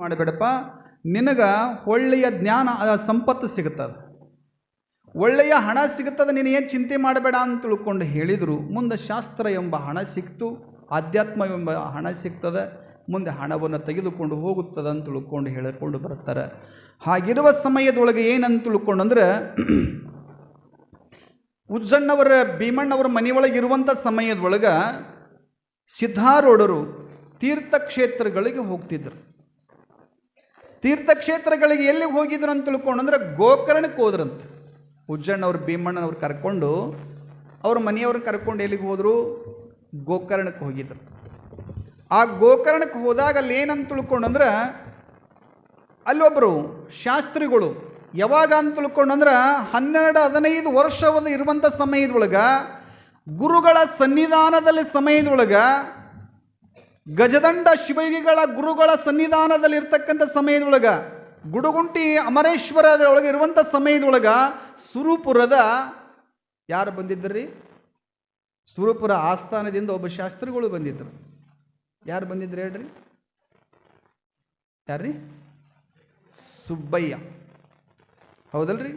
ಮಾಡಬೇಡಪ್ಪ. ನಿನಗ ಒಳ್ಳೆಯ ಜ್ಞಾನ ಸಂಪತ್ತು ಸಿಗುತ್ತದೆ. ಒಳ್ಳೆಯ ಹಣ ಸಿಗುತ್ತದೆ, ನೀನು ಏನು ಚಿಂತೆ ಮಾಡಬೇಡ ಅಂತ ತಿಳ್ಕೊಂಡು ಹೇಳಿದರು. ಮುಂದೆ ಶಾಸ್ತ್ರ ಎಂಬ ಹಣ ಸಿಕ್ತು, ಆಧ್ಯಾತ್ಮ ಎಂಬ ಹಣ ಸಿಗ್ತದೆ, ಮುಂದೆ ಹಣವನ್ನು ತೆಗೆದುಕೊಂಡು ಹೋಗುತ್ತದೆ ಅಂತ ತಿಳ್ಕೊಂಡು ಹೇಳಿಕೊಂಡು ಬರ್ತಾರೆ. ಹಾಗಿರುವ ಸಮಯದೊಳಗೆ ಏನಂತ ತಿಳ್ಕೊಂಡು ಅಂದ್ರೆ ಉಜ್ಜಣ್ಣವರ, ಭೀಮಣ್ಣವರ ಮನೆಯೊಳಗೆ ಇರುವಂಥ ಸಮಯದೊಳಗೆ ಸಿದ್ಧಾರೂಢರು ತೀರ್ಥಕ್ಷೇತ್ರಗಳಿಗೆ ಹೋಗ್ತಿದ್ರು. ತೀರ್ಥಕ್ಷೇತ್ರಗಳಿಗೆ ಎಲ್ಲಿಗೆ ಹೋಗಿದ್ರು ಅಂತ ತಿಳ್ಕೊಂಡು, ಅಂದರೆ ಗೋಕರ್ಣಕ್ಕೆ ಹೋದ್ರಂತೆ. ಉಜ್ಜಣ್ಣವ್ರು ಭೀಮಣ್ಣನವ್ರು ಕರ್ಕೊಂಡು, ಅವ್ರ ಮನೆಯವ್ರನ್ನ ಕರ್ಕೊಂಡು ಎಲ್ಲಿಗೆ ಹೋದರು? ಗೋಕರ್ಣಕ್ಕೆ ಹೋಗಿದ್ರು. ಆ ಗೋಕರ್ಣಕ್ಕೆ ಹೋದಾಗ ಅಲ್ಲಿ ಏನಂತ ತಿಳ್ಕೊಂಡು, ಅಂದ್ರೆ ಅಲ್ಲೊಬ್ಬರು ಶಾಸ್ತ್ರಿಗಳು ಯಾವಾಗ ಅಂತ ತಿಳ್ಕೊಂಡು, ಅಂದ್ರೆ ಹನ್ನೆರಡು ಹದಿನೈದು ವರ್ಷವದ ಇರುವಂಥ ಸಮಯದೊಳಗೆ ಗುರುಗಳ ಸನ್ನಿಧಾನದಲ್ಲಿ ಸಮಯದೊಳಗೆ ಗಜದಂಡ ಶಿವಗಿಗಳ ಗುರುಗಳ ಸನ್ನಿಧಾನದಲ್ಲಿ ಇರ್ತಕ್ಕಂಥ ಸಮಯದೊಳಗ ಗುಡುಗುಂಟಿ ಅಮರೇಶ್ವರದ ಒಳಗೆ ಇರುವಂಥ ಸಮಯದೊಳಗ ಸುರುಪುರದ ಯಾರು ಬಂದಿದ್ರಿ ಸುರುಪುರ ಆಸ್ಥಾನದಿಂದ ಒಬ್ಬ ಶಾಸ್ತ್ರಿಗಳು ಬಂದಿದ್ರು ಯಾರು ಬಂದಿದ್ರು ಹೇಳ್ರಿ? ಯಾರ್ರಿ? ಸುಬ್ಬಯ್ಯ. ಹೌದಲ್ರಿ?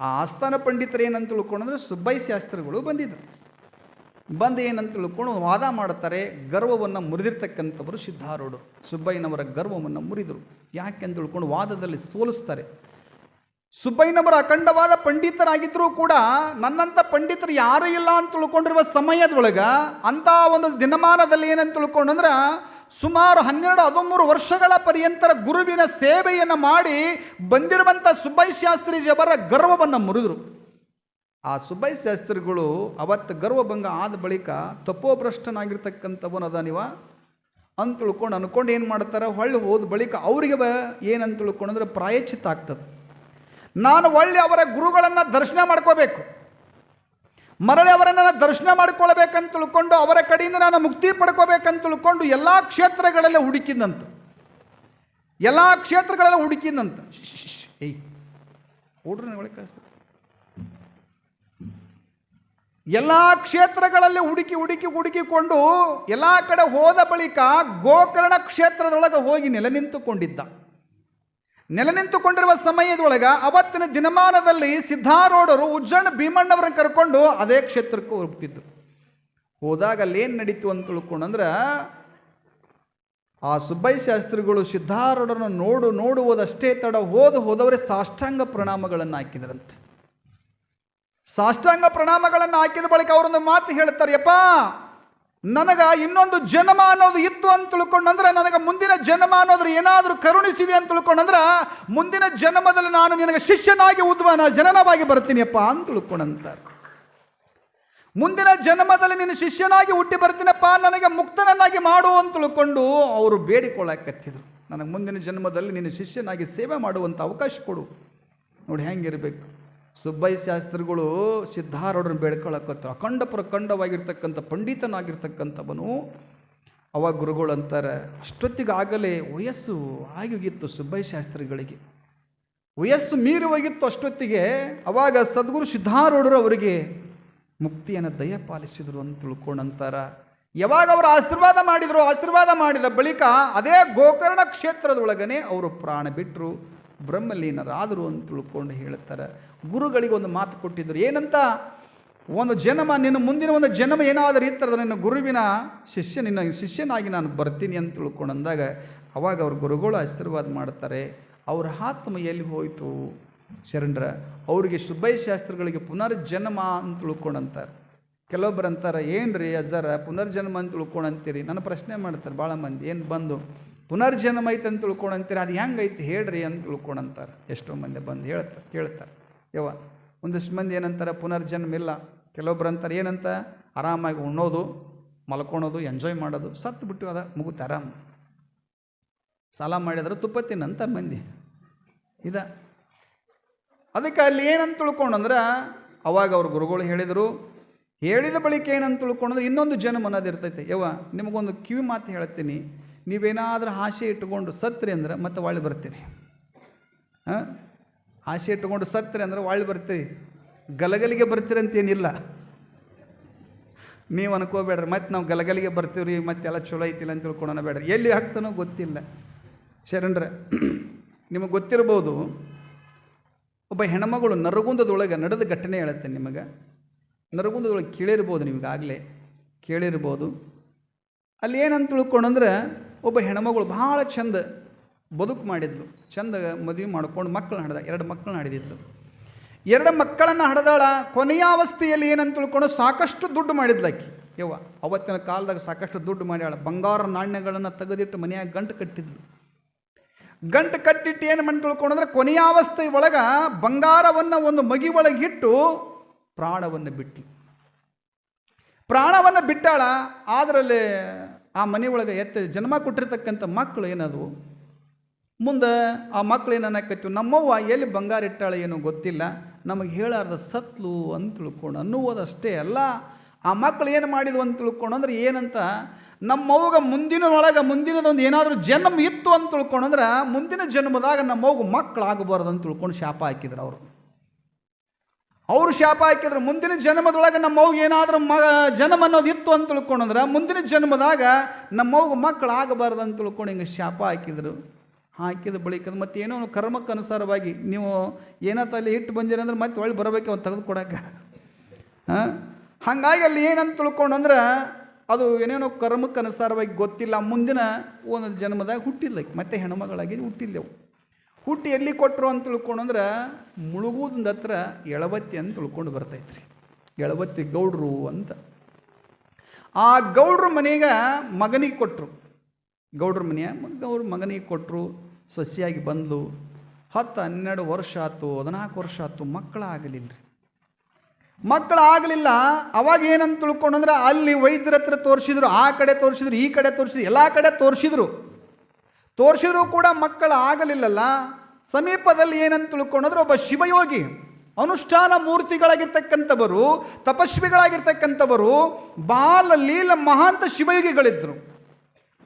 ಆ ಆಸ್ಥಾನ ಪಂಡಿತರು ಏನಂತ ತಿಳ್ಕೊಂಡ್ರೆ ಸುಬ್ಬಯ್ಯ ಶಾಸ್ತ್ರಿಗಳು ಬಂದಿದ್ರು ಬಂದು ಏನಂತ ತಿಳ್ಕೊಂಡು ವಾದ ಮಾಡ್ತಾರೆ ಗರ್ವವನ್ನು ಮುರಿದಿರ್ತಕ್ಕಂಥವರು ಸಿದ್ಧಾರೂಢರು. ಸುಬ್ಬಯ್ಯನವರ ಗರ್ವವನ್ನು ಮುರಿದರು. ಯಾಕೆ ಅಂತ ತಿಳ್ಕೊಂಡು ವಾದದಲ್ಲಿ ಸೋಲಿಸ್ತಾರೆ. ಸುಬ್ಬಯ್ಯನವರ ಅಖಂಡವಾದ ಪಂಡಿತರಾಗಿದ್ದರೂ ಕೂಡ ನನ್ನಂಥ ಪಂಡಿತರು ಯಾರೂ ಇಲ್ಲ ಅಂತ ತಿಳ್ಕೊಂಡಿರುವ ಸಮಯದೊಳಗೆ ಅಂಥ ಒಂದು ದಿನಮಾನದಲ್ಲಿ ಏನಂತ ತಿಳ್ಕೊಂಡು ಅಂದ್ರೆ ಸುಮಾರು ಹನ್ನೆರಡು ಹದಿಮೂರು ವರ್ಷಗಳ ಪರ್ಯಂತರ ಗುರುವಿನ ಸೇವೆಯನ್ನು ಮಾಡಿ ಬಂದಿರುವಂಥ ಸುಬ್ಬಯ್ಯ ಶಾಸ್ತ್ರೀಜಿಯವರ ಗರ್ವವನ್ನು ಮುರಿದರು. ಆ ಸುಬ್ಬೈ ಶಾಸ್ತ್ರಿಗಳು ಅವತ್ತು ಗರ್ವಭಂಗ ಆದ ಬಳಿಕ ತಪೋಭ್ರಷ್ಟನಾಗಿರ್ತಕ್ಕಂಥವನದ ನೀವ? ಅಂತ ತಿಳ್ಕೊಂಡು ಅನ್ಕೊಂಡು ಏನು ಮಾಡ್ತಾರೆ? ಹೊಳ್ಳಿ ಹೋದ ಬಳಿಕ ಅವರಿಗೆ ಏನಂತ ತಿಳ್ಕೊಂಡಂದ್ರೆ ಪ್ರಾಯಶ್ಚಿತ್ತ ಆಗ್ತದೆ. ನಾನು ಒಳ್ಳೆ ಅವರ ಗುರುಗಳನ್ನು ದರ್ಶನ ಮಾಡ್ಕೋಬೇಕು. ಮರಳಿ ಅವರನ್ನು ನಾನು ದರ್ಶನ ಮಾಡ್ಕೊಳ್ಬೇಕಂತ ತಿಳ್ಕೊಂಡು ಅವರ ಕಡೆಯಿಂದ ನಾನು ಮುಕ್ತಿ ಪಡ್ಕೋಬೇಕಂತ ತಿಳ್ಕೊಂಡು ಎಲ್ಲ ಕ್ಷೇತ್ರಗಳಲ್ಲಿ ಹುಡುಕಿದಂತ. ಎಲ್ಲ ಕ್ಷೇತ್ರಗಳಲ್ಲಿ ಹುಡುಕಿದಂತ. ಏಯ್ ಹುಡ್ರನ್ನ ಒಳಗೆ ಕಳಿಸ್ತಾರೆ ಎಲ್ಲ ಕ್ಷೇತ್ರಗಳಲ್ಲಿ ಹುಡುಕಿ ಹುಡುಕಿ ಹುಡುಕಿಕೊಂಡು ಎಲ್ಲ ಕಡೆ ಹೋದ ಬಳಿಕ ಗೋಕರ್ಣ ಕ್ಷೇತ್ರದೊಳಗೆ ಹೋಗಿ ನೆಲೆ ನಿಂತುಕೊಂಡಿದ್ದ ನೆಲೆ ನಿಂತುಕೊಂಡಿರುವ ಸಮಯದೊಳಗೆ ಅವತ್ತಿನ ದಿನಮಾನದಲ್ಲಿ ಸಿದ್ಧಾರೂಢರು ಉಜ್ಜಣ್ಣ ಭೀಮಣ್ಣವರನ್ನು ಕರ್ಕೊಂಡು ಅದೇ ಕ್ಷೇತ್ರಕ್ಕೆ ಹೋಗ್ತಿದ್ರು. ಹೋದಾಗ ಏನು ನಡೀತು ಅಂತ ತಿಳ್ಕೊಂಡಂದ್ರೆ ಆ ಸುಬ್ಬೈ ಶಾಸ್ತ್ರಿಗಳು ಸಿದ್ಧಾರೂಢರನ್ನು ನೋಡು ನೋಡುವುದಷ್ಟೇ ತಡ ಹೋದ ಹೋದವರೇ ಸಾಷ್ಟಾಂಗ ಪ್ರಣಾಮಗಳನ್ನು ಹಾಕಿದ್ರಂತೆ. ಸಾಷ್ಟಾಂಗ ಪ್ರಣಾಮಗಳನ್ನು ಹಾಕಿದ ಬಳಿಕ ಅವರೊಂದು ಮಾತು ಹೇಳ್ತಾರೆ, ಯಪ್ಪ, ನನಗ ಇನ್ನೊಂದು ಜನ್ಮ ಅನ್ನೋದು ಇತ್ತು ಅಂತ ತಿಳ್ಕೊಂಡಂದ್ರೆ ನನಗೆ ಮುಂದಿನ ಜನ್ಮ ಅನ್ನೋದ್ರ ಏನಾದರೂ ಕರುಣಿಸಿದೆ ಅಂತ ತಿಳ್ಕೊಂಡಂದ್ರೆ ಮುಂದಿನ ಜನ್ಮದಲ್ಲಿ ನಾನು ನಿನಗೆ ಶಿಷ್ಯನಾಗಿ ಉದ್ವನ, ಜನನವಾಗಿ ಬರ್ತೀನಿಯಪ್ಪ ಅಂತ ತಿಳ್ಕೊಂಡಂತಾರೆ. ಮುಂದಿನ ಜನ್ಮದಲ್ಲಿ ನಿನ್ನ ಶಿಷ್ಯನಾಗಿ ಹುಟ್ಟಿ ಬರ್ತೀನಪ್ಪ, ನನಗೆ ಮುಕ್ತನನ್ನಾಗಿ ಮಾಡು ಅಂತ ತಿಳ್ಕೊಂಡು ಅವರು ಬೇಡಿಕೊಳ್ಳಕತ್ತಿದ್ರು. ನನಗೆ ಮುಂದಿನ ಜನ್ಮದಲ್ಲಿ ನಿನ್ನ ಶಿಷ್ಯನಾಗಿ ಸೇವೆ ಮಾಡುವಂಥ ಅವಕಾಶ ಕೊಡು. ನೋಡಿ, ಹೆಂಗಿರ್ಬೇಕು. ಸುಬ್ಬಯ್ಯ ಶಾಸ್ತ್ರಿಗಳು ಸಿದ್ಧಾರೂಢರನ್ನು ಬೇಡ್ಕೊಳಕತ್ತು ಅಖಂಡ ಪ್ರಖಂಡವಾಗಿರ್ತಕ್ಕಂಥ ಪಂಡಿತನಾಗಿರ್ತಕ್ಕಂಥವನು ಅವ ಗುರುಗಳು ಅಂತಾರೆ, ಅಷ್ಟೊತ್ತಿಗಾಗಲೇ ವಯಸ್ಸು ಆಗಿ ಹೋಗಿತ್ತು ಸುಬ್ಬಯ್ಯ ಶಾಸ್ತ್ರಿಗಳಿಗೆ ವಯಸ್ಸು ಮೀರಿ ಹೋಗಿತ್ತು ಅಷ್ಟೊತ್ತಿಗೆ. ಅವಾಗ ಸದ್ಗುರು ಸಿದ್ಧಾರೂಢರು ಅವರಿಗೆ ಮುಕ್ತಿಯನ್ನು ದಯಪಾಲಿಸಿದರು ಅಂತ ತಿಳ್ಕೊಂಡಂತಾರ ಯಾವಾಗ ಅವರು ಆಶೀರ್ವಾದ ಮಾಡಿದರು, ಆಶೀರ್ವಾದ ಮಾಡಿದ ಬಳಿಕ ಅದೇ ಗೋಕರ್ಣ ಕ್ಷೇತ್ರದೊಳಗನೆ ಅವರು ಪ್ರಾಣ ಬಿಟ್ಟರು ಬ್ರಹ್ಮಲೀನರಾದರು ಅಂತ ತಿಳ್ಕೊಂಡು ಹೇಳ್ತಾರೆ. ಗುರುಗಳಿಗೆ ಒಂದು ಮಾತು ಕೊಟ್ಟಿದ್ರು ಏನಂತ? ಒಂದು ಜನ್ಮ, ನಿನ್ನ ಮುಂದಿನ ಒಂದು ಜನ್ಮ ಏನಾದರೂ ಇತ್ತರದ ನಿನ್ನ ಗುರುವಿನ ಶಿಷ್ಯ, ನಿನ್ನ ಶಿಷ್ಯನಾಗಿ ನಾನು ಬರ್ತೀನಿ ಅಂತ ತಿಳ್ಕೊಂಡು ಅಂದಾಗ ಅವಾಗ ಅವ್ರ ಗುರುಗಳು ಆಶೀರ್ವಾದ ಮಾಡ್ತಾರೆ. ಅವ್ರ ಆತ್ಮ ಎಲ್ಲಿ ಹೋಯಿತು? ಶರಣರ, ಅವರಿಗೆ ಸುಬ್ಬಯ್ಯ ಶಾಸ್ತ್ರಗಳಿಗೆ ಪುನರ್ಜನ್ಮ ಅಂತ ತಿಳ್ಕೊಂಡಂತಾರೆ ಕೆಲವೊಬ್ಬರು ಅಂತಾರೆ ಏನು ರೀ ಅಜ್ಜಾರ, ಪುನರ್ಜನ್ಮ ಅಂತ ತಿಳ್ಕೊಂಡು ಅಂತೀರಿ? ನನ್ನ ಪ್ರಶ್ನೆ ಮಾಡ್ತಾರೆ ಭಾಳ ಮಂದಿ, ಏನು ಬಂದು? ಪುನರ್ಜನ್ಮ ಐತೆ ಅಂತ ತಿಳ್ಕೊಂಡು ಅಂತೀರಿ ಅದು ಹೆಂಗೈತೆ ಹೇಳ್ರಿ ಅಂತ ತಿಳ್ಕೊಂಡು ಅಂತಾರೆ ಎಷ್ಟೋ ಮಂದಿ ಬಂದು ಹೇಳ್ತಾರೆ ಕೇಳ್ತಾರೆ. ಯವ ಒಂದಿಷ್ಟು ಮಂದಿ ಏನಂತಾರೆ, ಪುನರ್ಜನ್ಮ ಇಲ್ಲ. ಕೆಲವೊಬ್ರು ಅಂತಾರೆ, ಏನಂತ? ಆರಾಮಾಗಿ ಉಣ್ಣೋದು, ಮಲ್ಕೊಳೋದು ಎಂಜಾಯ್ ಮಾಡೋದು ಸತ್ತು ಬಿಟ್ಟು ಅದ ಮುಗುತ್ತೆ ಆರಾಮ. ಸಾಲ ಮಾಡಿದ್ರೆ ತುಪ್ಪ ತಿನ್ನಂತಾರೆ ಮಂದಿ. ಇದ. ಅದಕ್ಕೆ ಅಲ್ಲಿ ಏನಂತ ತಿಳ್ಕೊಂಡಂದ್ರೆ, ಅವಾಗ ಅವ್ರ ಗುರುಗಳು ಹೇಳಿದರು, ಹೇಳಿದ ಬಳಿಕ ಏನಂತ ತಿಳ್ಕೊಂಡ್ರೆ ಇನ್ನೊಂದು ಜನ್ಮ ಅನ್ನೋದು ಇರ್ತೈತೆ. ಯವ ನಿಮಗೊಂದು ಕಿವಿ ಮಾತು ಹೇಳ್ತೀನಿ. ನೀವೇನಾದ್ರೂ ಆಸೆ ಇಟ್ಕೊಂಡು ಸತ್ರಿ ಅಂದ್ರೆ ಮತ್ತೆ ಒಳ್ಳೆ ಬರ್ತೀರಿ. ಹಾಂ? ಆಸೆ ಇಟ್ಕೊಂಡು ಸತ್ರಿ ಅಂದ್ರೆ ಒಳ್ಳೆ ಬರ್ತೀರಿ. ಗಲಗಲಿಗೆ ಬರ್ತೀರಿ ಅಂತೇನಿಲ್ಲ ನೀವು ಅನ್ಕೋಬೇಡ್ರಿ, ಮತ್ತೆ ನಾವು ಗಲಗಲಿಗೆ ಬರ್ತೀವ್ರಿ ಮತ್ತೆಲ್ಲ ಚಲೋ ಐತಿಲ್ಲ ಅಂತ ತಿಳ್ಕೊಳೋಣ ಬೇಡ್ರಿ. ಎಲ್ಲಿ ಹಾಕ್ತಾನೋ ಗೊತ್ತಿಲ್ಲ. ಶರಣ್ರೆ, ನಿಮಗೆ ಗೊತ್ತಿರ್ಬೋದು, ಒಬ್ಬ ಹೆಣ್ಮಗಳು ನರಗುಂದದೊಳಗೆ ನಡೆದ ಘಟನೆ ಹೇಳುತ್ತೆ ನಿಮಗೆ. ನರಗುಂದದೊಳಗೆ ಕೇಳಿರ್ಬೋದು ನಿಮಗಾಗಲೇ. ಕೇಳಿರ್ಬೋದು. ಅಲ್ಲಿ ಏನಂತ ತಿಳ್ಕೊಂಡಂದ್ರೆ ಒಬ್ಬ ಹೆಣ್ಮಗಳು ಭಾಳ ಚಂದ ಬದುಕು ಮಾಡಿದ್ಲು. ಚಂದ ಮದುವೆ ಮಾಡ್ಕೊಂಡು ಮಕ್ಕಳನ್ನ ಹಡ್ದ, ಎರಡು ಮಕ್ಕಳನ್ನ ಹಡಿದಿದ್ಲು. ಎರಡು ಮಕ್ಕಳನ್ನು ಹಡ್ದಾಳ ಕೊನೆಯ ಅವಸ್ಥೆಯಲ್ಲಿ ಏನಂತ ತಿಳ್ಕೊಂಡು ಸಾಕಷ್ಟು ದುಡ್ಡು ಮಾಡಿದ್ಲು ಆಕಿ. ಯವ್ವ, ಅವತ್ತಿನ ಕಾಲದಾಗ ಸಾಕಷ್ಟು ದುಡ್ಡು ಮಾಡ್ಯಾಳ ಬಂಗಾರ ನಾಣ್ಯಗಳನ್ನು ತೆಗೆದಿಟ್ಟು ಮನೆಯಾಗ ಗಂಟು ಕಟ್ಟಿದ್ಲು. ಗಂಟು ಕಟ್ಟಿಟ್ಟು ಏನು ಮಾಡಿ ತಿಳ್ಕೊಂಡ್ರೆ ಕೊನೆಯ ಅವಸ್ಥೆ ಒಳಗೆ ಬಂಗಾರವನ್ನು ಒಂದು ಮಗಿ ಒಳಗಿಟ್ಟು ಪ್ರಾಣವನ್ನು ಬಿಟ್ಟು ಪ್ರಾಣವನ್ನು ಬಿಟ್ಟಾಳ, ಆದ್ರಲ್ಲಿ ಆ ಮನೆ ಒಳಗೆ ಎತ್ತ ಜನ್ಮ ಕೊಟ್ಟಿರ್ತಕ್ಕಂಥ ಮಕ್ಕಳು ಏನದು ಮುಂದೆ ಆ ಮಕ್ಕಳು ಏನು ಅನ್ನಕತ್ತೀವಿ? ನಮ್ಮವ್ವ ಎಲ್ಲಿ ಬಂಗಾರ ಇಟ್ಟಾಳೆ ಏನೋ ಗೊತ್ತಿಲ್ಲ. ನಮಗೆ ಹೇಳಾರ್ದ ಸತ್ಲು ಅಂತ ತಿಳ್ಕೊಂಡು ಅನ್ನುವುದಷ್ಟೇ ಅಲ್ಲ. ಆ ಮಕ್ಕಳು ಏನು ಮಾಡಿದ್ವು ಅಂತ ತಿಳ್ಕೊಂಡು ಅಂದ್ರೆ ಏನಂತ? ನಮ್ಮವ್ಗ ಮುಂದಿನೊಳಗೆ ಮುಂದಿನದೊಂದು ಏನಾದರೂ ಜನ್ಮ ಇತ್ತು ಅಂತ ತಿಳ್ಕೊಂಡ್ರೆ ಮುಂದಿನ ಜನ್ಮದಾಗ ನಮ್ಮವ್ಗ ಮಕ್ಕಳಾಗಬಾರ್ದು ಅಂತ ತಿಳ್ಕೊಂಡು ಶಾಪ ಹಾಕಿದ್ರು ಅವರು. ಅವರು ಶಾಪ ಹಾಕಿದ್ರು. ಮುಂದಿನ ಜನ್ಮದೊಳಗೆ ನಮ್ಮವ್ಗೆ ಏನಾದರೂ ಮಗ ಜನ್ಮ ಅನ್ನೋದು ಇತ್ತು ಅಂತ ತಿಳ್ಕೊಂಡಂದ್ರೆ ಮುಂದಿನ ಜನ್ಮದಾಗ ನಮ್ಮವ್ಗ ಮಕ್ಕಳು ಆಗಬಾರ್ದು ಅಂತ ತಿಳ್ಕೊಂಡು ಹಿಂಗೆ ಶಾಪ ಹಾಕಿದ್ರು. ಹಾಕಿದ ಬಳಿಕ ಮತ್ತೆ ಏನೋ ಕರ್ಮಕ್ಕೆ ಅನುಸಾರವಾಗಿ ನೀವು ಏನತ್ತ ಅಲ್ಲಿ ಇಟ್ಟು ಬಂದಿರಿ ಅಂದ್ರೆ ಮತ್ತೆ ಒಳ್ಳೆ ಬರಬೇಕು ಅವ್ನು ತೆಗೆದು ಹಾಂ? ಹಾಗಾಗಿ ಅಲ್ಲಿ ಏನಂತ ತಿಳ್ಕೊಂಡಂದ್ರೆ ಅದು ಏನೇನೋ ಕರ್ಮಕ್ಕೆ ಅನುಸಾರವಾಗಿ ಗೊತ್ತಿಲ್ಲ. ಮುಂದಿನ ಒಂದು ಜನ್ಮದಾಗ ಹುಟ್ಟಿಲ್ಲ. ಮತ್ತೆ ಹೆಣ್ಮಗಳಾಗಿ ಹುಟ್ಟಿಲ್ಲವು ಹುಟ್ಟಿ ಎಲ್ಲಿ ಕೊಟ್ಟರು ಅಂತ ತಿಳ್ಕೊಂಡಂದ್ರೆ ಮುಳುಗುವುದಿಂದ ಹತ್ರ ಎಳವತ್ತಿ ಅಂತ ತಿಳ್ಕೊಂಡು ಬರ್ತೈತ್ರಿ. ಎಳವತ್ತಿ ಗೌಡ್ರು ಅಂತ. ಆ ಗೌಡ್ರ ಮನೆಗೆ ಮಗನಿಗೆ ಕೊಟ್ಟರು ಗೌಡ್ರ ಮನೆಯ ಗೌಡ್ರ ಮಗನಿಗೆ ಕೊಟ್ಟರು ಸಸಿಯಾಗಿ ಬಂದಳು ಹತ್ತು ಹನ್ನೆರಡು ವರ್ಷ ಆಯ್ತು, ಹದಿನಾಲ್ಕು ವರ್ಷ ಆಯ್ತು ಮಕ್ಕಳಾಗಲಿಲ್ಲ ರೀ ಮಕ್ಕಳಾಗಲಿಲ್ಲ, ಅವಾಗ ಏನಂತ ತಿಳ್ಕೊಂಡಂದ್ರೆ ಅಲ್ಲಿ ವೈದ್ಯರ ಹತ್ರ ತೋರಿಸಿದ್ರು, ಆ ಕಡೆ ತೋರಿಸಿದ್ರು, ಈ ಕಡೆ ತೋರಿಸಿದ್ರು, ಎಲ್ಲ ಕಡೆ ತೋರಿಸಿದ್ರು. ತೋರಿಸಿದ್ರು ಕೂಡ ಮಕ್ಕಳು ಆಗಲಿಲ್ಲಲ್ಲ, ಸಮೀಪದಲ್ಲಿ ಏನಂತ ತಿಳ್ಕೊಂಡ್ರೆ ಒಬ್ಬ ಶಿವಯೋಗಿ, ಅನುಷ್ಠಾನ ಮೂರ್ತಿಗಳಾಗಿರ್ತಕ್ಕಂಥವರು, ತಪಸ್ವಿಗಳಾಗಿರ್ತಕ್ಕಂಥವರು, ಬಾಲ ಲೀಲ ಮಹಾಂತ ಶಿವಯೋಗಿಗಳಿದ್ರು.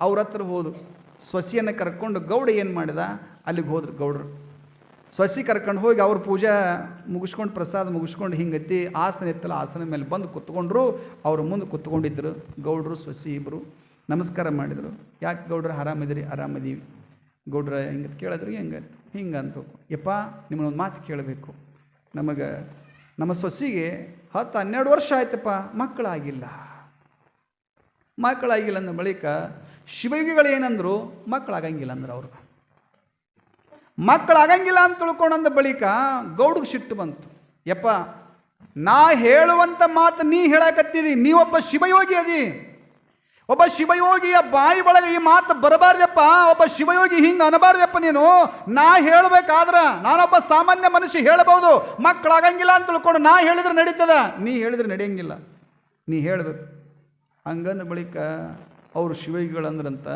ಅವ್ರ ಹತ್ರ ಹೋದ್ರು. ಸ್ವಸಿಯನ್ನು ಕರ್ಕೊಂಡು ಗೌಡ ಏನು ಮಾಡಿದ? ಅಲ್ಲಿಗೆ ಹೋದ್ರು ಗೌಡರು. ಸೊಸಿ ಕರ್ಕೊಂಡು ಹೋಗಿ ಅವ್ರ ಪೂಜೆ ಮುಗಿಸ್ಕೊಂಡು ಪ್ರಸಾದ ಮುಗಿಸ್ಕೊಂಡು ಹಿಂಗತ್ತಿ ಆಸನ ಇತ್ತಲ್ಲ ಆಸನ ಮೇಲೆ ಬಂದು ಕುತ್ಕೊಂಡ್ರು. ಅವ್ರ ಮುಂದೆ ಕುತ್ಕೊಂಡಿದ್ರು ಗೌಡರು, ಸೊಸಿ ಇಬ್ಬರು ನಮಸ್ಕಾರ ಮಾಡಿದರು. ಯಾಕೆ ಗೌಡ್ರ ಆರಾಮಿದ್ರಿ ಆರಾಮದೀವಿ ಗೌಡ್ರ ಹಿಂಗೆ ಕೇಳಿದ್ರು, ಹೆಂಗೆ ಹಿಂಗೆ ಅಂತ ಯಪ್ಪ, ನಿಮ್ಮನ್ನೊಂದು ಮಾತು ಕೇಳಬೇಕು. ನಮಗೆ, ನಮ್ಮ ಸೊಸಿಗೆ ಹತ್ತು ಹನ್ನೆರಡು ವರ್ಷ ಆಯ್ತಪ್ಪ, ಮಕ್ಕಳಾಗಿಲ್ಲ. ಮಕ್ಕಳಾಗಿಲ್ಲ ಅಂದ ಬಳಿಕ ಶಿವಯೋಗಿಗಳು ಏನಂದ್ರು? ಮಕ್ಕಳಾಗಂಗಿಲ್ಲ ಅಂದ್ರೆ ಅವರು. ಮಕ್ಕಳಾಗಂಗಿಲ್ಲ ಅಂತ ತಿಳ್ಕೊಂಡಂದ ಬಳಿಕ ಗೌಡ್ಗೆ ಸಿಟ್ಟು ಬಂತು. ಯಪ್ಪ, ನಾ ಹೇಳುವಂಥ ಮಾತು ನೀ ಹೇಳಕತ್ತಿದಿ ನೀವೊಬ್ಬ ಶಿವಯೋಗಿ ಅದಿ. ಒಬ್ಬ ಶಿವಯೋಗಿಯ ಬಾಯಿ ಒಳಗೆ ಈ ಮಾತು ಬರಬಾರ್ದಪ್ಪ, ಒಬ್ಬ ಶಿವಯೋಗಿ ಹಿಂಗೆ ಅನ್ನಬಾರ್ದಪ್ಪ ನೀನು. ನಾ ಹೇಳಬೇಕಾದ್ರ ನಾನೊಬ್ಬ ಸಾಮಾನ್ಯ ಮನುಷ್ಯ ಹೇಳಬಹುದು, ಮಕ್ಕಳಾಗಂಗಿಲ್ಲ ಅಂತ ತಿಳ್ಕೊಂಡು ನಾ ಹೇಳಿದ್ರೆ ನಡೀತದ? ನೀ ಹೇಳಿದ್ರೆ ನಡೆಯಂಗಿಲ್ಲ. ನೀ ಹೇಳಬೇಕು. ಹಂಗಂದ ಬಳಿಕ ಅವರು ಶಿವಯೋಗಿಗಳಂದ್ರಂತ,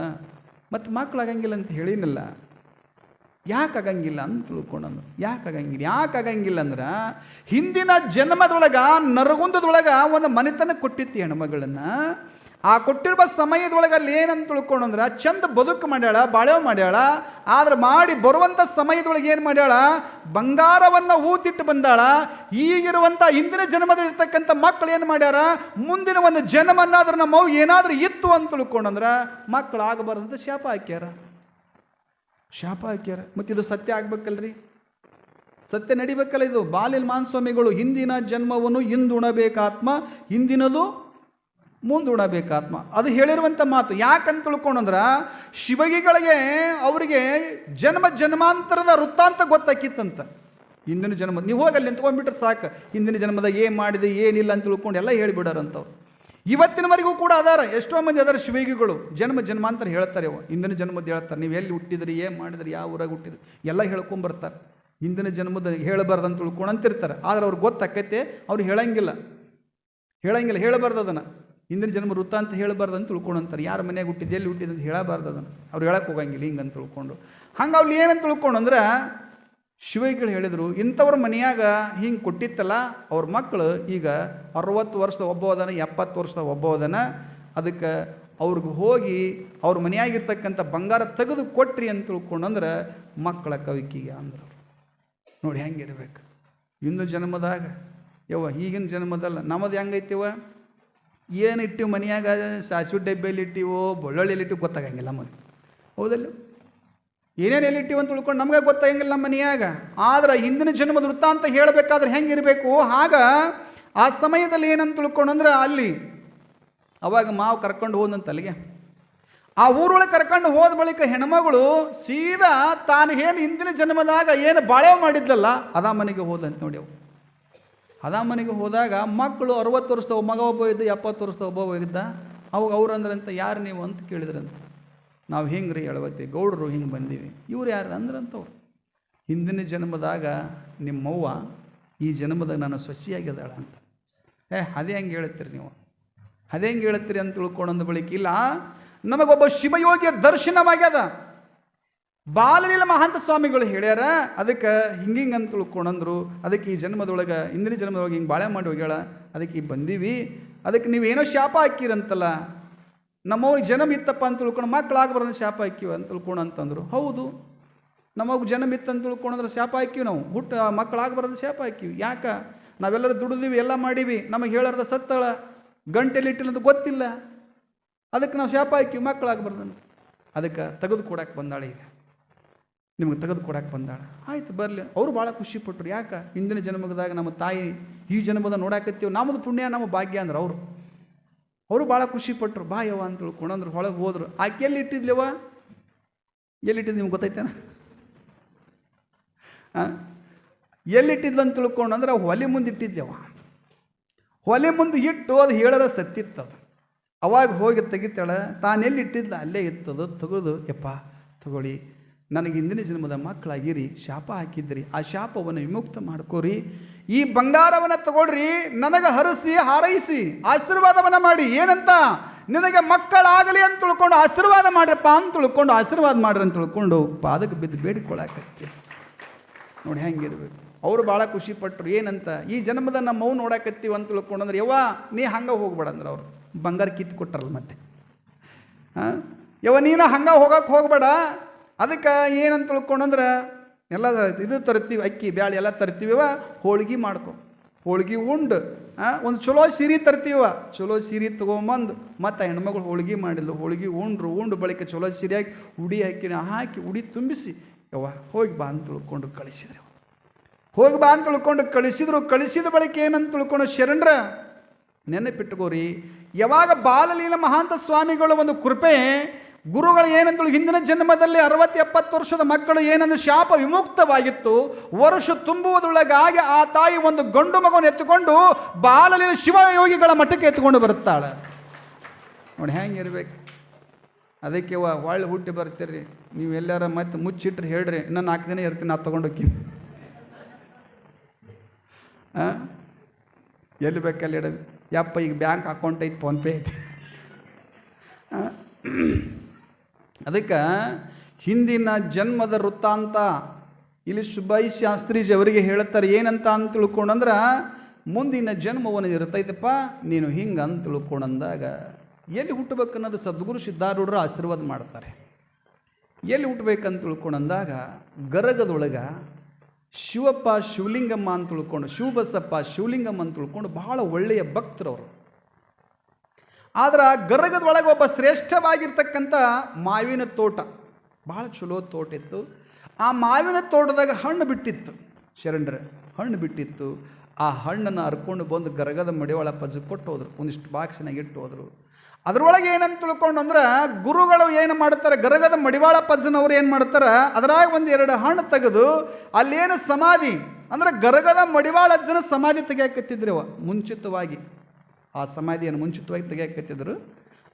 ಮತ್ತು ಮಕ್ಕಳಾಗಂಗಿಲ್ಲ ಅಂತ ಹೇಳಿನಲ್ಲ. ಯಾಕೆ ಆಗಂಗಿಲ್ಲ? ಅಂತ ತಿಳ್ಕೊಂಡನು ಯಾಕೆ ಆಗಂಗಿಲ್ಲ? ಯಾಕೆ ಆಗಂಗಿಲ್ಲ ಅಂದ್ರೆ, ಹಿಂದಿನ ಜನ್ಮದೊಳಗ, ನರಗುಂದದೊಳಗ ಒಂದು ಮನೆತನ ಕೊಟ್ಟಿತ್ತು ಹೆಣ್ಮಗಳನ್ನ. ಆ ಕೊಟ್ಟಿರುವ ಸಮಯದೊಳಗೆ ಏನಂತ ಏನಂತ ತಿಳ್ಕೊಂಡಂದ್ರೆ ಚಂದ ಬದುಕು ಮಾಡ್ಯಾಳ ಬಾಳೆವ್ ಮಾಡ್ಯಾಳ, ಆದ್ರೆ ಮಾಡಿ ಬರುವಂಥ ಸಮಯದೊಳಗೆ ಏನು ಮಾಡ್ಯಾಳ? ಬಂಗಾರವನ್ನು ಊತಿಟ್ಟು ಬಂದಾಳ. ಹಿಂದಿನ ಜನ್ಮದಲ್ಲಿ ಇರ್ತಕ್ಕಂತ ಮಕ್ಕಳು ಏನು ಮಾಡ್ಯಾರ? ಮುಂದಿನ ಒಂದು ಜನ್ಮನ್ನಾದ್ರೂ ನಮ್ಮ ಏನಾದರೂ ಇತ್ತು ಅಂತ ತಿಳ್ಕೊಂಡಂದ್ರೆ ಮಕ್ಕಳು ಆಗಬಾರ್ದಂತ ಶಾಪ ಹಾಕ್ಯಾರ. ಶಾಪ ಹಾಕ್ಯಾರ. ಮತ್ತು ಇದು ಸತ್ಯ ಆಗ್ಬೇಕಲ್ರಿ? ಸತ್ಯ ನಡಿಬೇಕಲ್ಲ ಇದು? ಬಾಲಿಲ್ ಮಾನ್ಸ್ವಾಮಿಗಳು ಹಿಂದಿನ ಜನ್ಮವನ್ನು ಹಿಂದುಣಬೇಕಾತ್ಮ, ಹಿಂದಿನದು ಮುಂದುಣಬೇಕಾತ್ಮ ಅದು ಹೇಳಿರುವಂಥ ಮಾತು. ಯಾಕಂತ ತಿಳ್ಕೊಂಡಂದ್ರೆ, ಶಿವಗಿಗಳಿಗೆ ಅವರಿಗೆ ಜನ್ಮ ಜನ್ಮಾಂತರದ ವೃತ್ತಾಂತ ಗೊತ್ತಾಕಿತ್ತಂತ. ಹಿಂದಿನ ಜನ್ಮ, ನೀವು ಹೋಗಿ ಅಲ್ಲಿ ನಿಂತ್ಕೊಂಡ್ಬಿಟ್ರೆ ಸಾಕು. ಹಿಂದಿನ ಜನ್ಮದ ಏನು ಮಾಡಿದೆ, ಏನಿಲ್ಲ ಅಂತ ತಿಳ್ಕೊಂಡು ಎಲ್ಲ ಹೇಳಿಬಿಡಾರಂಥವ್ರು ಇವತ್ತಿನವರೆಗೂ ಕೂಡ ಅದಾರ. ಎಷ್ಟೋ ಮಂದಿ ಅದಾರ ಶಿವಗಿಗಳು. ಜನ್ಮ ಜನ್ಮಾಂತರ ಹೇಳ್ತಾರೆ ಅವು. ಹಿಂದಿನ ಜನ್ಮದ ಹೇಳ್ತಾರೆ. ನೀವು ಎಲ್ಲಿ ಹುಟ್ಟಿದ್ರಿ, ಏನು ಮಾಡಿದ್ರಿ, ಯಾವ ಊರಾಗ ಹುಟ್ಟಿದ್ರಿ, ಎಲ್ಲ ಹೇಳ್ಕೊಂಬರ್ತಾರೆ. ಹಿಂದಿನ ಜನ್ಮದ ಹೇಳಬಾರ್ದು ಅಂತ ತಿಳ್ಕೊಂಡು ಅಂತಿರ್ತಾರೆ ಆದ್ರೆ ಅವ್ರಿಗೆ ಗೊತ್ತಾಕೈತೆ, ಅವ್ರು ಹೇಳಂಗಿಲ್ಲ. ಹೇಳಂಗಿಲ್ಲ, ಹೇಳಬಾರ್ದು ಅದನ್ನು. ಹಿಂದಿನ ಜನ್ಮ ವೃತ್ತ ಅಂತ ಹೇಳಬಾರ್ದು ಅಂತ ತಿಳ್ಕೊಂಡು ಅಂತಾರೆ ಯಾರ ಮನೆಯಾಗ ಹುಟ್ಟಿದ್ದೆ, ಎಲ್ಲಿ ಹುಟ್ಟಿದ್ದು ಅಂತ ಹೇಳಬಾರ್ದು ಅದನ್ನು. ಅವ್ರು ಹೇಳಕ್ಕೆ ಹೋಗಂಗಿಲ್ಲ ಹಿಂಗೆ ಅಂತ ತಿಳ್ಕೊಂಡು. ಹಂಗೆ ಅವ್ರು ಏನಂತ ತಿಳ್ಕೊಂಡು ಅಂದ್ರೆ, ಶಿವೈಗಳು ಹೇಳಿದರು, ಇಂಥವ್ರ ಮನೆಯಾಗ ಹಿಂಗೆ ಕೊಟ್ಟಿತ್ತಲ್ಲ, ಅವ್ರ ಮಕ್ಕಳು ಈಗ ಅರವತ್ತು ವರ್ಷದ ಒಬ್ಬ ಹೋದನ ಎಪ್ಪತ್ತು ವರ್ಷದ ಒಬ್ಬ ಹೋದನ ಅದಕ್ಕೆ ಅವ್ರಿಗೆ ಹೋಗಿ ಅವ್ರ ಮನೆಯಾಗಿರ್ತಕ್ಕಂಥ ಬಂಗಾರ ತೆಗೆದು ಕೊಟ್ರಿ ಅಂತ ತಿಳ್ಕೊಂಡಂದ್ರೆ, ಮಕ್ಕಳ ಕವಿಕಿಗೆ ಅಂದರು. ನೋಡಿ ಹೆಂಗಿರ್ಬೇಕು. ಇಂದು ಜನ್ಮದಾಗ, ಯವ್ವ, ಈಗಿನ ಜನ್ಮದಲ್ಲ, ನಮ್ಮದು ಹೆಂಗೈತಿವ ಏನು ಇಟ್ಟಿವು ಮನೆಯಾಗ ಸಾಸಿವೆ ಡಬ್ಬಿಯಲ್ಲಿ ಇಟ್ಟಿವೋ ಬೆಳ್ಳುಳ್ಳಿಯಲ್ಲಿ ಇಟ್ಟಿವು ಗೊತ್ತಾಗಂಗಿಲ್ಲ ನಮಗೆ ಹೌದಲ್ಲ? ಏನೇನು ಎಲ್ಲಿಟ್ಟಿವಿ ಅಂತ ಉಳ್ಕೊಂಡು ನಮಗೆ ಗೊತ್ತಾಗಂಗಿಲ್ಲ ನಮ್ಮ ಮನೆಯಾಗ. ಆದ್ರೆ ಹಿಂದಿನ ಜನ್ಮದ ವೃತ್ತಾಂತ ಹೇಳಬೇಕಾದ್ರೆ ಹೆಂಗಿರಬೇಕು? ಆಗ ಆ ಸಮಯದಲ್ಲಿ ಏನಂತ ತಿಳ್ಕೊಂಡಂದ್ರೆ ಅಲ್ಲಿ ಅವಾಗ ಮಾವು ಕರ್ಕೊಂಡು ಹೋದಂತ ಅಲ್ಲಿಗೆ ಆ ಊರೊಳಗೆ ಕರ್ಕೊಂಡು ಹೋದ ಬಳಿಕ ಹೆಣ್ಮಗಳು ಸೀದಾ ತಾನು ಏನು ಹಿಂದಿನ ಜನ್ಮದಾಗ ಏನು ಬಾಳೆ ಮಾಡಿದ್ಲಲ್ಲ, ಅದಾ ಮನೆಗೆ ಹೋದಂತ ನೋಡಿ ಅವು ಅದಾ ಮನೆಗೆ ಹೋದಾಗ ಮಕ್ಕಳು ಅರವತ್ತು ವರ್ಷದ ಮಗ ಒಬ್ಬ ಇದ್ದ, ಎಪ್ಪತ್ತು ವರ್ಷದ ಒಬ್ಬ ಇದ್ದ. ಅವಾಗ ಅವ್ರು ಅಂದ್ರಂತ, ಯಾರು ನೀವು? ಅಂತ ಕೇಳಿದ್ರಂತ. ನಾವು ಹಿಂಗೆ ರೀ ಎಳವತ್ತಿ ಗೌಡರು ಹಿಂಗೆ ಬಂದೀವಿ. ಇವ್ರು ಯಾರು ಅಂದ್ರಂತವ್ರು ಹಿಂದಿನ ಜನ್ಮದಾಗ ನಿಮ್ಮವ್ವ ಈ ಜನ್ಮದಾಗ ನಾನು ಸೊಸಿಯಾಗಿದ್ದಾಳ ಅಂತ. ಏ, ಅದೇ ಹೆಂಗೆ ಹೇಳ್ತೀರಿ ನೀವು. ಅದೇ ಹೆಂಗೆ ಹೇಳ್ತೀರಿ ಅಂತ ತಿಳ್ಕೊಂಡಂದ ಬಳಿಕ, ಇಲ್ಲ, ನಮಗೊಬ್ಬ ಶಿವಯೋಗಿಯ ದರ್ಶನವಾಗ್ಯದ. ಬಾಲಲೀಲ ಮಹಾಂತ ಸ್ವಾಮಿಗಳು ಹೇಳ್ಯಾರ, ಅದಕ್ಕೆ ಹಿಂಗಿಂಗೆ ಅಂತ ತಿಳ್ಕೊಂಡಂದ್ರು, ಅದಕ್ಕೆ ಈ ಜನ್ಮದೊಳಗೆ, ಇಂದಿನ ಜನ್ಮದೊಳಗೆ ಹಿಂಗೆ ಬಾಳೆ ಮಾಡಿ ಹೋಗ್ಯಾಳ, ಅದಕ್ಕೆ ಈಗ ಬಂದೀವಿ. ಅದಕ್ಕೆ ನೀವೇನೋ ಶಾಪ ಹಾಕಿರಂತಲ್ಲ, ನಮ್ಮವ್ರಿಗೆ ಜನ್ಮ ಇತ್ತಪ್ಪ ಅಂತ ತಿಳ್ಕೊಂಡು ಮಕ್ಕಳಾಗಬಾರ್ದು ಶಾಪ ಹಾಕಿವ ಅಂತ ತಿಳ್ಕೊಂಡು ಅಂತಂದ್ರು ಹೌದು ನಮಗೆ ಜನ್ಮ ಇತ್ತು ಅಂತ ತಿಳ್ಕೊಂಡ್ರೆ ಶಾಪ ಹಾಕಿವಿ ನಾವು. ಹುಟ್ಟು ಮಕ್ಕಳಾಗಬಾರ್ದು ಶಾಪ ಹಾಕಿವಿ. ಯಾಕೆ? ನಾವೆಲ್ಲರೂ ದುಡಿದೀವಿ, ಎಲ್ಲ ಮಾಡೀವಿ. ನಮಗೆ ಹೇಳಾರ್ದ ಸತ್ತಳ, ಗಂಟೆಲಿ ಇಟ್ಟಿಲ್ಲ ಅಂತ ಗೊತ್ತಿಲ್ಲ. ಅದಕ್ಕೆ ನಾವು ಶಾಪ ಹಾಕಿವಿ ಮಕ್ಕಳಾಗಬಾರ್ದು ಅದಕ್ಕೆ ತೆಗೆದುಕೊಡಕ್ಕೆ ಬಂದಾಳೆ ಈಗ. ನಿಮಗೆ ತೆಗೆದು ಕೊಡಕ್ಕೆ ಬಂದಾಳ. ಆಯ್ತು ಬರಲಿ. ಅವರು ಭಾಳ ಖುಷಿ ಪಟ್ಟರು ಯಾಕೆ? ಹಿಂದಿನ ಜನ್ಮದಾಗ ನಮ್ಮ ತಾಯಿ, ಈ ಜನ್ಮದ ನೋಡಾಕತ್ತೀವಿ. ನಮ್ಮದು ಪುಣ್ಯ, ನಮ್ಮ ಭಾಗ್ಯ ಅಂದ್ರೆ ಅವರು. ಅವರು ಭಾಳ ಖುಷಿ ಪಟ್ಟರು ಬಾ ಯವ್ವ ಅಂತ ತಿಳ್ಕೊಂಡು ಅಂದ್ರೆ. ಹೊಳಗೆ ಹೋದ್ರು. ಆಕೆ ಎಲ್ಲಿ ಇಟ್ಟಿದ್ಲವ ಎಲ್ಲಿಟ್ಟಿದ್ದು ನಿಮ್ಗೆ ಗೊತ್ತೈತೇನ? ಎಲ್ಲಿಟ್ಟಿದ್ಲು ಅಂತ ತಿಳ್ಕೊಂಡು ಅಂದ್ರೆ ಒಲೆ ಮುಂದೆ ಇಟ್ಟಿದ್ದೆವ ಒಲೆ ಮುಂದೆ ಇಟ್ಟು ಅದು ಹೇಳರ ಸತ್ತಿತ್ತದು ಅವಾಗ ಹೋಗಿ ತೆಗಿತಾಳೆ. ತಾನೆಲ್ಲಿ ಇಟ್ಟಿದ್ಲ? ಅಲ್ಲೇ ಇತ್ತದು. ತೆಗೆದು ಯಪ್ಪ, ತಗೊಳ್ಳಿ. ನನಗೆ ಹಿಂದಿನ ಜನ್ಮದ ಮಕ್ಕಳಾಗಿರಿ, ಶಾಪ ಹಾಕಿದ್ರಿ, ಆ ಶಾಪವನ್ನು ವಿಮುಕ್ತ ಮಾಡ್ಕೋರಿ. ಈ ಬಂಗಾರವನ್ನು ತಗೊಳ್ರಿ, ನನಗೆ ಹರಿಸಿ, ಹಾರೈಸಿ, ಆಶೀರ್ವಾದವನ್ನ ಮಾಡಿ. ಏನಂತ? ನಿನಗೆ ಮಕ್ಕಳಾಗಲಿ ಅಂತ ತಿಳ್ಕೊಂಡು ಆಶೀರ್ವಾದ ಮಾಡ್ರಪ್ಪ ಅಂತ ತಿಳ್ಕೊಂಡು ಆಶೀರ್ವಾದ ಮಾಡ್ರಿ ಅಂತ ತಿಳ್ಕೊಂಡು ಪಾದಕ್ಕೆ ಬಿದ್ದು ಬೇಡಿಕೊಳ್ಳಾಕತ್ತೆ. ನೋಡಿ ಹೆಂಗಿರ್ಬೇಕು. ಅವರು ಭಾಳ ಖುಷಿ ಪಟ್ಟರು ಏನಂತ? ಈ ಜನ್ಮದ ನಮ್ಮ ಮೌ ನೋಡಾಕತ್ತೀವಿ ಅಂತ ತಿಳ್ಕೊಂಡು ಅಂದ್ರೆ, ಯವ್ವ, ನೀ ಹಂಗೆ ಹೋಗ್ಬೇಡ ಅಂದ್ರೆ ಅವರು. ಬಂಗಾರ ಕಿತ್ತು ಕೊಟ್ಟರಲ್ಲ ಮತ್ತೆ. ಹಾಂ? ಯವ್ವ, ನೀನು ಹಂಗೆ ಹೋಗಕ್ಕೆ ಹೋಗ್ಬೇಡ. ಅದಕ್ಕೆ ಏನಂತ ತಿಳ್ಕೊಂಡಂದ್ರೆ ಎಲ್ಲ ಇದು ತರ್ತೀವಿ, ಅಕ್ಕಿ, ಬ್ಯಾಳಿ ಎಲ್ಲ ತರ್ತೀವಿವ ಹೋಳ್ಗೆ ಮಾಡ್ಕೊ. ಹೋಳ್ಗೆ ಉಂಡು ಒಂದು ಚಲೋ ಸೀರೆ ತರ್ತೀವ ಚಲೋ ಸೀರೆ ತೊಗೊಂಬಂದು ಮತ್ತು ಹೆಣ್ಮಗಳು ಹೋಳ್ಗೆ ಮಾಡಿದ್ಲು. ಹೋಳ್ಗೆ ಉಂಡ್ರು, ಉಂಡು ಬಳಿಕ ಚಲೋ ಸೀರೆ ಹಾಕಿ, ಉಡಿ ಹಾಕಿ ಹಾಕಿ, ಉಡಿ ತುಂಬಿಸಿ, ಯವ್ವ, ಹೋಗಿ ಬಾ ಅಂತ ತಿಳ್ಕೊಂಡು ಕಳಿಸಿದ್ರು. ಹೋಗಿ ಬಾ ಅಂತ ತಿಳ್ಕೊಂಡು ಕಳಿಸಿದ್ರು. ಕಳಿಸಿದ ಬಳಿಕ ಏನಂತ ತಿಳ್ಕೊಂಡು ಶರಣರ, ನೆನಪಿಟ್ಕೋರಿ, ಯಾವಾಗ ಬಾಲಲೀಲ ಮಹಾಂತ ಸ್ವಾಮಿಗಳ ಒಂದು ಕೃಪೆ ಗುರುಗಳು ಏನಂದಳು? ಹಿಂದಿನ ಜನ್ಮದಲ್ಲಿ ಅರವತ್ತು ಎಪ್ಪತ್ತು ವರ್ಷದ ಮಕ್ಕಳು ಏನಂದ್ರೆ ಶಾಪ ವಿಮುಕ್ತವಾಗಿತ್ತು. ವರ್ಷ ತುಂಬುವುದೊಳಗಾಗಿ ಆ ತಾಯಿ ಒಂದು ಗಂಡು ಮಗುವನ್ನು ಎತ್ತುಕೊಂಡು ಬಾಲಲೀಲ ಶಿವಯೋಗಿಗಳ ಮಠಕ್ಕೆ ಎತ್ತುಕೊಂಡು ಬರುತ್ತಾಳೆ. ನೋಡಿ ಹೆಂಗಿರ್ಬೇಕು ಅದಕ್ಕೆ ವ ಹೊಳ್ಳಿ ಹುಟ್ಟಿ ಬರ್ತೀರಿ. ನೀವು ಎಲ್ಲಾರ ಮತ್ತೆ ಮುಚ್ಚಿಟ್ರೆ ಹೇಳ್ರಿ. ಇನ್ನೂ ನಾಲ್ಕು ದಿನ ಇರ್ತೀನಿ, ನಾ ತೊಗೊಂಡೋಗ್ತೀನಿ? ಎಲ್ಲಿ ಬೇಕಲ್ಲಿ ಇಡೋದು? ಯಪ್ಪ, ಈಗ ಬ್ಯಾಂಕ್ ಅಕೌಂಟ್ ಐತಿ, ಫೋನ್ಪೇ ಐತಿ. ಆ? ಅದಕ್ಕೆ ಹಿಂದಿನ ಜನ್ಮದ ವೃತ್ತಾಂತ. ಇಲ್ಲಿ ಸುಬ್ಬಾಯಿ ಶಾಸ್ತ್ರೀಜಿ ಅವರಿಗೆ ಹೇಳ್ತಾರೆ ಏನಂತ ಅಂತ ತಿಳ್ಕೊಂಡಂದ್ರೆ ಮುಂದಿನ ಜನ್ಮವನ್ನು ಇರ್ತೈತಪ್ಪ, ನೀನು ಹಿಂಗೆ ಅಂತ ತಿಳ್ಕೊಂಡಂದಾಗ. ಎಲ್ಲಿ ಹುಟ್ಟಬೇಕು ಅನ್ನೋದು ಸದ್ಗುರು ಸಿದ್ಧಾರೂಢರು ಆಶೀರ್ವಾದ ಮಾಡ್ತಾರೆ. ಎಲ್ಲಿ ಹುಟ್ಟಬೇಕಂತ ತಿಳ್ಕೊಂಡಂದಾಗ, ಗರಗದೊಳಗೆ ಶಿವಪ್ಪ ಶಿವಲಿಂಗಮ್ಮ ಅಂತ ತಿಳ್ಕೊಂಡು, ಶಿವಬಸಪ್ಪ ಶಿವಲಿಂಗಮ್ಮ ಅಂತ ತಿಳ್ಕೊಂಡು ಬಹಳ ಒಳ್ಳೆಯ ಭಕ್ತರವರು. ಆದ್ರೆ ಗರಗದ ಒಳಗೆ ಒಬ್ಬ ಶ್ರೇಷ್ಠವಾಗಿರ್ತಕ್ಕಂಥ ಮಾವಿನ ತೋಟ. ಭಾಳ ಚಲೋ ತೋಟ ಇತ್ತು. ಆ ಮಾವಿನ ತೋಟದಾಗ ಹಣ್ಣು ಬಿಟ್ಟಿತ್ತು. ಶರಣರ, ಹಣ್ಣು ಬಿಟ್ಟಿತ್ತು. ಆ ಹಣ್ಣನ್ನು ಹರ್ಕೊಂಡು ಬಂದು ಗರಗದ ಮಡಿವಾಳ ಪಜ್ಜು ಕೊಟ್ಟು ಹೋದ್ರು. ಒಂದಿಷ್ಟು ಬಾಕ್ಸಿನಾಗ ಇಟ್ಟು ಹೋದರು. ಅದರೊಳಗೆ ಏನಂತ ತಿಳ್ಕೊಂಡು ಅಂದ್ರೆ ಗುರುಗಳು ಏನು ಮಾಡ್ತಾರೆ, ಗರಗದ ಮಡಿವಾಳ ಪಜ್ಜನವ್ರು ಏನು ಮಾಡ್ತಾರೆ, ಅದರಾಗ ಒಂದು ಎರಡು ಹಣ್ಣು ತೆಗೆದು ಅಲ್ಲೇನು ಸಮಾಧಿ, ಅಂದ್ರೆ ಗರಗದ ಮಡಿವಾಳ ಅಜ್ಜನ ಸಮಾಧಿ ತೆಗಿಯಾಕತ್ತಿದ್ರಿ ಅವ ಮುಂಚಿತವಾಗಿ. ಆ ಸಮಾಧಿಯನ್ನು ಮುಂಚಿತವಾಗಿ ತೆಗೆಯಕತ್ತಿದ್ರು.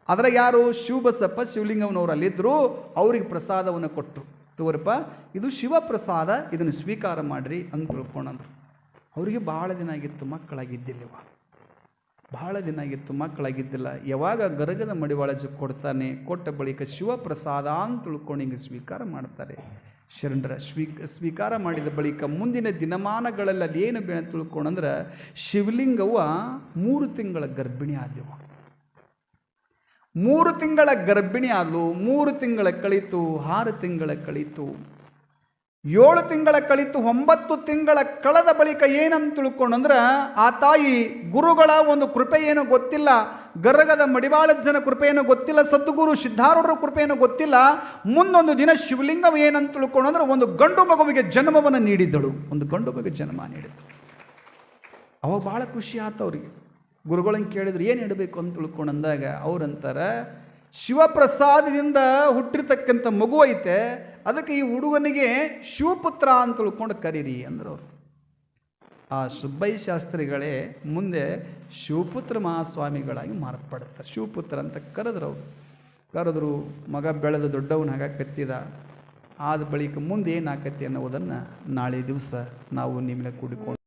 ಅದ್ರಾಗ ಯಾರು ಶಿವಬಸಪ್ಪ ಶಿವಲಿಂಗವನವರು ಅಲ್ಲಿದ್ದರು ಅವ್ರಿಗೆ ಪ್ರಸಾದವನ್ನು ಕೊಟ್ಟರು ತಗೋರಪ್ಪ ಇದು ಶಿವಪ್ರಸಾದ, ಇದನ್ನು ಸ್ವೀಕಾರ ಮಾಡಿರಿ ಅಂತ ತಿಳ್ಕೊಂಡಂದ್ರು. ಅವರಿಗೆ ಭಾಳ ದಿನ ಆಗಿತ್ತು ಮಕ್ಕಳಾಗಿದ್ದಿಲ್ಲವ ಭಾಳ ದಿನ ಆಗಿತ್ತು, ಮಕ್ಕಳಾಗಿದ್ದಿಲ್ಲ. ಯಾವಾಗ ಗರಗದ ಮಡಿವಾಳಜ ಕೊಡ್ತಾನೆ, ಕೊಟ್ಟ ಬಳಿಕ ಶಿವಪ್ರಸಾದ ಅಂತ ತಿಳ್ಕೊಂಡು ಹಿಂಗೆ ಸ್ವೀಕಾರ ಮಾಡ್ತಾರೆ. ಶರಣರ ಸ್ವೀ ಸ್ವೀಕಾರ ಮಾಡಿದ ಬಳಿಕ ಮುಂದಿನ ದಿನಮಾನಗಳಲ್ಲಿ ಅಲ್ಲಿ ಏನು ಬೇಡ ತಿಳ್ಕೊಂಡಂದ್ರೆ ಶಿವಲಿಂಗವ್ವ ಮೂರು ತಿಂಗಳ ಗರ್ಭಿಣಿ ಆದ್ಯವ ಮೂರು ತಿಂಗಳ ಗರ್ಭಿಣಿ ಆದಲು, ಮೂರು ತಿಂಗಳ ಕಳೀತು, ಆರು ತಿಂಗಳ ಕಳೀತು. ಏಳು ತಿಂಗಳ ಕಳಿತು, ಒಂಬತ್ತು ತಿಂಗಳ ಕಳೆದ ಬಳಿಕ ಏನಂತ ತಿಳ್ಕೊಂಡಂದ್ರೆ ಆ ತಾಯಿ ಗುರುಗಳ ಒಂದು ಕೃಪೆ ಗೊತ್ತಿಲ್ಲ, ಗರಗದ ಮಡಿವಾಳದ ಜನ ಕೃಪೆ ಗೊತ್ತಿಲ್ಲ, ಸದ್ಗುರು ಸಿದ್ಧಾರೂಢರ ಕೃಪೆಯನ್ನು ಗೊತ್ತಿಲ್ಲ, ಮುಂದೊಂದು ದಿನ ಶಿವಲಿಂಗ ಏನಂತ ತಿಳ್ಕೊಂಡಂದ್ರೆ ಒಂದು ಗಂಡು ಮಗುವಿಗೆ ಜನ್ಮವನ್ನು ನೀಡಿದ್ದಳು, ಒಂದು ಗಂಡು ಮಗುವಿಗೆ ಜನ್ಮ ನೀಡಿದ್ದಳು. ಅವಾಗ ಭಾಳ ಖುಷಿ ಆತು ಅವ್ರಿಗೆ. ಗುರುಗಳನ್ನ ಕೇಳಿದ್ರು, ಏನು ಇಡಬೇಕು? ಅಂತ ತಿಳ್ಕೊಂಡು ಅಂದಾಗ ಅವ್ರಂತಾರೆ, ಶಿವಪ್ರಸಾದದಿಂದ ಹುಟ್ಟಿರ್ತಕ್ಕಂಥ ಮಗು ಐತೆ ಅದಕ್ಕೆ ಈ ಹುಡುಗನಿಗೆ ಶಿವಪುತ್ರ ಅಂತ ತಿಳ್ಕೊಂಡು ಕರೀರಿ ಅಂದ್ರು ಅವರು ಆ ಸುಬ್ಬಯ್ಯ ಶಾಸ್ತ್ರಿಗಳೇ ಮುಂದೆ ಶಿವಪುತ್ರ ಮಹಾಸ್ವಾಮಿಗಳಾಗಿ ಮಾರ್ಪಡ್ತಾರೆ ಶಿವಪುತ್ರ ಅಂತ ಕರೆದ್ರು ಅವರು ಕರೆದ್ರು ಮಗ ಬೆಳೆದು ದೊಡ್ಡವನ ಹಾಗಾಕತ್ತಿದ ಆದ ಬಳಿಕ ಮುಂದೆ ಏನಾಕತಿ ಅನ್ನೋದನ್ನು ನಾಳೆ ದಿವಸ ನಾವು ನಿಮ್ಮನ್ನ ಕೂಡಿಕೊಂಡು